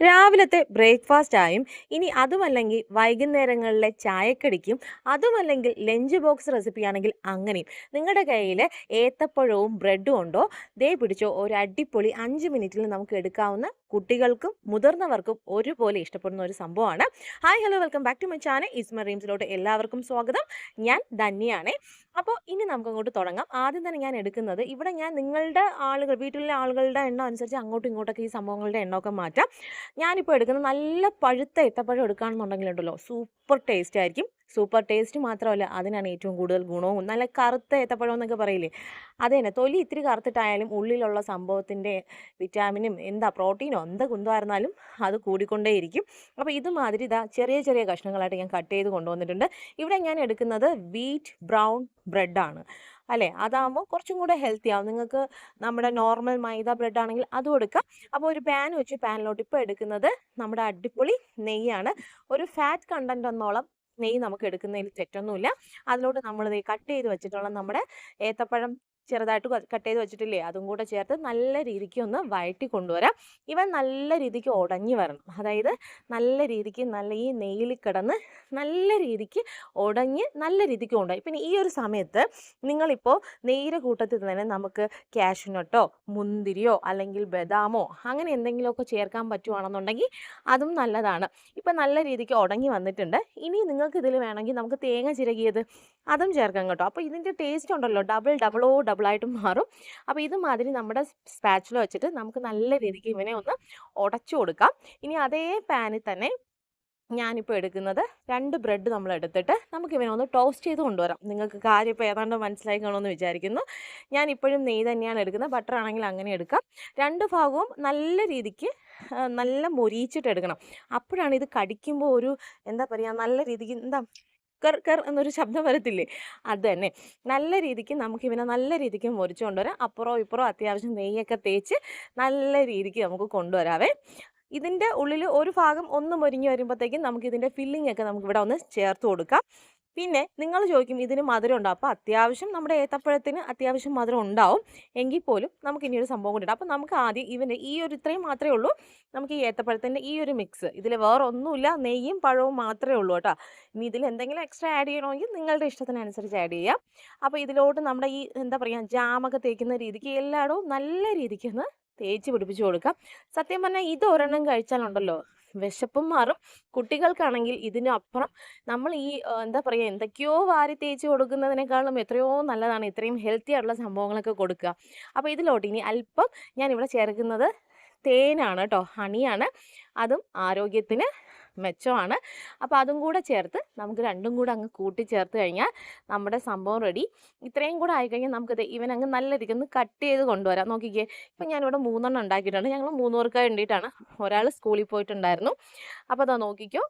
രാവിലത്തെ ബ്രേക്ക്ഫാസ്റ്റ് ആയും ഇനി അതുമല്ലെങ്കിൽ വൈകുന്നേരങ്ങളിലെ ചായക്കടിക്കും അതുമല്ലെങ്കിൽ ലഞ്ച് ബോക്സ് റെസിപ്പിയാണെങ്കിൽ അങ്ങനെയും. നിങ്ങളുടെ കയ്യിൽ ഏത്തപ്പഴവും ബ്രെഡും ഉണ്ടോ? ദേ പിടിച്ചോ ഒരു അടിപൊളി അഞ്ച് മിനിറ്റിൽ നമുക്ക് എടുക്കാവുന്ന കുട്ടികൾക്കും മുതിർന്നവർക്കും ഒരുപോലെ ഇഷ്ടപ്പെടുന്ന ഒരു സംഭവമാണ്. Hi hello welcome back to my channel Isma റീംസിലോട്ട് എല്ലാവർക്കും സ്വാഗതം. ഞാൻ ധന്യയാണേ അപ്പോൾ ഇനി നമുക്ക് അങ്ങോട്ട് തുടങ്ങാം. ആദ്യം തന്നെ ഞാൻ എടുക്കുന്നത് ഇവിടെ ഞാൻ നിങ്ങളുടെ ആളുകൾ വീട്ടിലെ ആളുകളുടെ എണ്ണം അനുസരിച്ച് അങ്ങോട്ടും ഇങ്ങോട്ടൊക്കെ ഈ സംഭവങ്ങളുടെ എണ്ണമൊക്കെ മാറ്റാം. ഞാനിപ്പോൾ എടുക്കുന്നത് നല്ല പഴുത്ത ഏത്തപ്പഴം എടുക്കുകയാണെന്നുണ്ടെങ്കിലുണ്ടല്ലോ സൂപ്പർ ടേസ്റ്റ് ആയിരിക്കും. സൂപ്പർ ടേസ്റ്റ് മാത്രമല്ല അതിനാണ് ഏറ്റവും കൂടുതൽ ഗുണവും. നല്ല കറുത്ത ഏത്തപ്പഴം എന്നൊക്കെ പറയില്ലേ? അത് തന്നെ. തൊലി ഇത്തിരി കറുത്തിട്ടായാലും ഉള്ളിലുള്ള സംഭവത്തിന്റെ വിറ്റാമിനും എന്താ പ്രോട്ടീനോ എന്താ കുന്തമായിരുന്നാലും അത് കൂടിക്കൊണ്ടേയിരിക്കും. അപ്പോൾ ഇതുമാതിരി ഇതാ ചെറിയ ചെറിയ കഷ്ണങ്ങളായിട്ട് ഞാൻ കട്ട് ചെയ്ത് കൊണ്ടുവന്നിട്ടുണ്ട്. ഇവിടെ ഞാൻ എടുക്കുന്നത് വീറ്റ് ബ്രൗൺ ബ്രെഡാണ് അല്ലേ? അതാകുമ്പോൾ കുറച്ചും കൂടെ ഹെൽത്തി ആവും. നിങ്ങൾക്ക് നമ്മുടെ നോർമൽ മൈദ ബ്രെഡ് ആണെങ്കിൽ അതും എടുക്കാം. അപ്പോൾ ഒരു പാൻ വെച്ച് പാനിലോട്ട് ഇപ്പോൾ എടുക്കുന്നത് നമ്മുടെ അടിപൊളി നെയ്യാണ്. ഒരു ഫാറ്റ് കണ്ടന്റ് എന്നോളം നെയ്യ് നമുക്ക് എടുക്കുന്നതിൽ തെറ്റൊന്നുമില്ല. അതിലോട്ട് നമ്മൾ കട്ട് ചെയ്ത് വെച്ചിട്ടുള്ള നമ്മുടെ ഏത്തപ്പഴം ചെറുതായിട്ട് കട്ട് ചെയ്ത് വെച്ചിട്ടില്ലേ അതും കൂടെ ചേർത്ത് നല്ല രീതിക്ക് ഒന്ന് വഴറ്റി കൊണ്ടുവരാം. ഇവ നല്ല രീതിക്ക് ഉടഞ്ഞു വരണം. അതായത് നല്ല രീതിക്ക് നല്ല ഈ നെയ്യിൽ കിടന്ന് നല്ല രീതിക്ക് ഉടഞ്ഞ് നല്ല രീതിക്ക് കൊണ്ടുപോയി പിന്നെ ഈ ഒരു സമയത്ത് നിങ്ങളിപ്പോൾ നെയ്യുടെ കൂട്ടത്തിൽ തന്നെ നമുക്ക് കാഷ്നട്ടോ മുന്തിരിയോ അല്ലെങ്കിൽ ബദാമോ അങ്ങനെ എന്തെങ്കിലുമൊക്കെ ചേർക്കാൻ പറ്റുവാണെന്നുണ്ടെങ്കിൽ അതും നല്ലതാണ്. ഇപ്പം നല്ല രീതിക്ക് ഉടങ്ങി വന്നിട്ടുണ്ട്. ഇനി നിങ്ങൾക്ക് ഇതിൽ വേണമെങ്കിൽ നമുക്ക് തേങ്ങ ചിരകിയത് അതും ചേർക്കാം കേട്ടോ. അപ്പോൾ ഇതിന്റെ ടേസ്റ്റ് ഉണ്ടല്ലോ. ഡബിൾ ഡബിളോ ഡബിളായിട്ട് മാറും. അപ്പോൾ ഇതുമാതിരി നമ്മുടെ സ്പാച്ചിൽ വെച്ചിട്ട് നമുക്ക് നല്ല രീതിക്ക് ഇവനെ ഒന്ന് ഉടച്ചു കൊടുക്കാം. ഇനി അതേ പാനിൽ തന്നെ ഞാനിപ്പോൾ എടുക്കുന്നത് രണ്ട് ബ്രെഡ് നമ്മൾ എടുത്തിട്ട് നമുക്ക് ഇവനെ ഒന്ന് ടോസ്റ്റ് ചെയ്ത് കൊണ്ടുവരാം. നിങ്ങൾക്ക് കാര്യം ഇപ്പോൾ ഏതാണ്ട് മനസ്സിലായി കാണുമെന്ന് വിചാരിക്കുന്നു. ഞാൻ ഇപ്പോഴും നെയ്യ് തന്നെയാണ് എടുക്കുന്നത്. ബട്ടർ ആണെങ്കിൽ അങ്ങനെ എടുക്കാം. രണ്ട് ഭാഗവും നല്ല രീതിക്ക് നല്ല മൊരിയിച്ചിട്ട് എടുക്കണം. അപ്പോഴാണ് ഇത് കടിക്കുമ്പോൾ ഒരു എന്താ പറയുക നല്ല രീതിക്ക് എന്താ കർ കർ എന്നൊരു ശബ്ദം വരത്തില്ലേ? അത് തന്നെ. നല്ല രീതിക്ക് നമുക്ക് ഇവനെ നല്ല രീതിക്ക് മുറിച്ചു കൊണ്ടുവരാം. അപ്പുറോ ഇപ്പുറോ അത്യാവശ്യം നെയ്യൊക്കെ തേച്ച് നല്ല രീതിക്ക് നമുക്ക് കൊണ്ടുവരാവേ. ഇതിന്റെ ഉള്ളിൽ ഒരു ഭാഗം ഒന്ന് മുരിഞ്ഞ് വരുമ്പോഴത്തേക്കും നമുക്ക് ഇതിന്റെ ഫില്ലിംഗ് ഒക്കെ നമുക്ക് ഇവിടെ ഒന്ന് ചേർത്ത് കൊടുക്കാം. പിന്നെ നിങ്ങൾ ചോദിക്കും ഇതിന് മധുരം ഉണ്ടാവും അപ്പോൾ അത്യാവശ്യം നമ്മുടെ ഏത്തപ്പഴത്തിന് അത്യാവശ്യം മധുരം ഉണ്ടാവും. എങ്കിൽ പോലും നമുക്ക് ഇനിയൊരു സംഭവം കൂടി അപ്പോൾ നമുക്ക് ആദ്യം ഇവന്റെ ഈ ഒരു ഇത്രയും മാത്രമേ ഉള്ളൂ. നമുക്ക് ഈ ഏത്തപ്പഴത്തിന്റെ ഈ ഒരു മിക്സ് ഇതിൽ വേറെ ഒന്നുമില്ല. നെയ്യും പഴവും മാത്രമേ ഉള്ളൂ കേട്ടോ. ഇനി ഇതിൽ എന്തെങ്കിലും എക്സ്ട്രാ ആഡ് ചെയ്യണമെങ്കിൽ നിങ്ങളുടെ ഇഷ്ടത്തിനനുസരിച്ച് ആഡ് ചെയ്യാം. അപ്പോൾ ഇതിലോട്ട് നമ്മുടെ ഈ എന്താ പറയുക ജാമൊക്കെ തേക്കുന്ന രീതിക്ക് എല്ലായിടവും നല്ല രീതിക്ക് തേച്ച് പിടിപ്പിച്ച് കൊടുക്കാം. സത്യം പറഞ്ഞാൽ ഇത് ഒരെണ്ണം കഴിച്ചാലുണ്ടല്ലോ. വിശപ്പും മാറും. കുട്ടികൾക്കാണെങ്കിൽ ഇതിനപ്പുറം നമ്മൾ ഈ എന്താ പറയുക എന്തൊക്കെയോ വാരി തേച്ച് കൊടുക്കുന്നതിനേക്കാളും എത്രയോ നല്ലതാണ് ഇത്രയും ഹെൽത്തി ആയിട്ടുള്ള സംഭവങ്ങളൊക്കെ കൊടുക്കുക. അപ്പോൾ ഇതിലോട്ട് ഇനി അല്പം ഞാനിവിടെ ചേർക്കുന്നത് തേനാണ് കേട്ടോ ഹണിയാണ്. അതും ആരോഗ്യത്തിന് മെച്ചമാണ്. അപ്പോൾ അതും കൂടെ ചേർത്ത് നമുക്ക് രണ്ടും കൂടെ അങ്ങ് കൂട്ടി ചേർത്ത് കഴിഞ്ഞാൽ നമ്മുടെ സംഭവം റെഡി ഇത്രയും കൂടെ ആയിക്കഴിഞ്ഞാൽ നമുക്കത് ഇവൻ അങ്ങ് നല്ല രീതിക്ക് ഒന്ന് കട്ട് ചെയ്ത് കൊണ്ടുവരാം. നോക്കിക്കേ ഇപ്പം ഞാനിവിടെ മൂന്നെണ്ണം ഉണ്ടാക്കിയിട്ടുണ്ട്. ഞങ്ങൾ മൂന്ന് പേർക്ക് വേണ്ടിയിട്ടാണ്. ഒരാൾ സ്കൂളിൽ പോയിട്ടുണ്ടായിരുന്നു. അപ്പോൾ അതാ നോക്കിക്കോ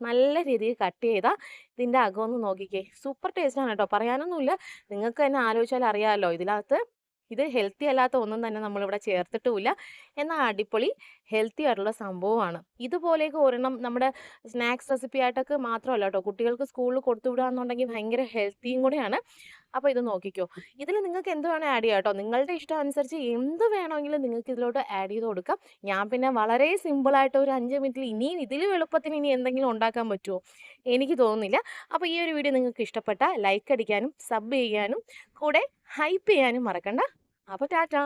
നല്ല രീതിയിൽ കട്ട് ചെയ്താൽ ഇതിന്റെ അകമൊന്ന് നോക്കിക്കേ. സൂപ്പർ ടേസ്റ്റാണ് കേട്ടോ. പറയാനൊന്നുമില്ല. നിങ്ങൾക്ക് തന്നെ ആലോചിച്ചാൽ അറിയാമല്ലോ ഇതിനകത്ത് ഇത് ഹെൽത്തി അല്ലാത്ത ഒന്നും തന്നെ നമ്മളിവിടെ ചേർത്തിട്ടുമില്ല. എന്നാൽ അടിപൊളി ഹെൽത്തി ആയിട്ടുള്ള സംഭവമാണ്. ഇതുപോലെയൊക്കെ ഒരെണ്ണം നമ്മുടെ സ്നാക്സ് റെസിപ്പി ആയിട്ടൊക്കെ മാത്രമല്ല കേട്ടോ. കുട്ടികൾക്ക് സ്കൂളിൽ കൊടുത്തു വിടുകയെന്നുണ്ടെങ്കിൽ ഭയങ്കര ഹെൽത്തിയും കൂടെയാണ്. അപ്പോൾ ഇത് നോക്കിക്കോ. ഇതിൽ നിങ്ങൾക്ക് എന്ത് വേണേൽ ആഡ് ചെയ്യാം കേട്ടോ. നിങ്ങളുടെ ഇഷ്ടം അനുസരിച്ച് എന്ത് വേണമെങ്കിലും നിങ്ങൾക്ക് ഇതിലോട്ട് ആഡ് ചെയ്ത് കൊടുക്കാം. ഞാൻ പിന്നെ വളരെ സിമ്പിളായിട്ട് ഒരു അഞ്ച് മിനിറ്റിൽ ഇനിയും ഇതിലും എളുപ്പത്തിന് ഇനി എന്തെങ്കിലും ഉണ്ടാക്കാൻ പറ്റുമോ? എനിക്ക് തോന്നുന്നില്ല. അപ്പോൾ ഈ ഒരു വീഡിയോ നിങ്ങൾക്ക് ഇഷ്ടപ്പെട്ട ലൈക്ക് അടിക്കാനും സബ് ചെയ്യാനും കൂടെ ഹൈപ്പ് ചെയ്യാനും മറക്കണ്ട. അപ്പോൾ ടാറ്റാ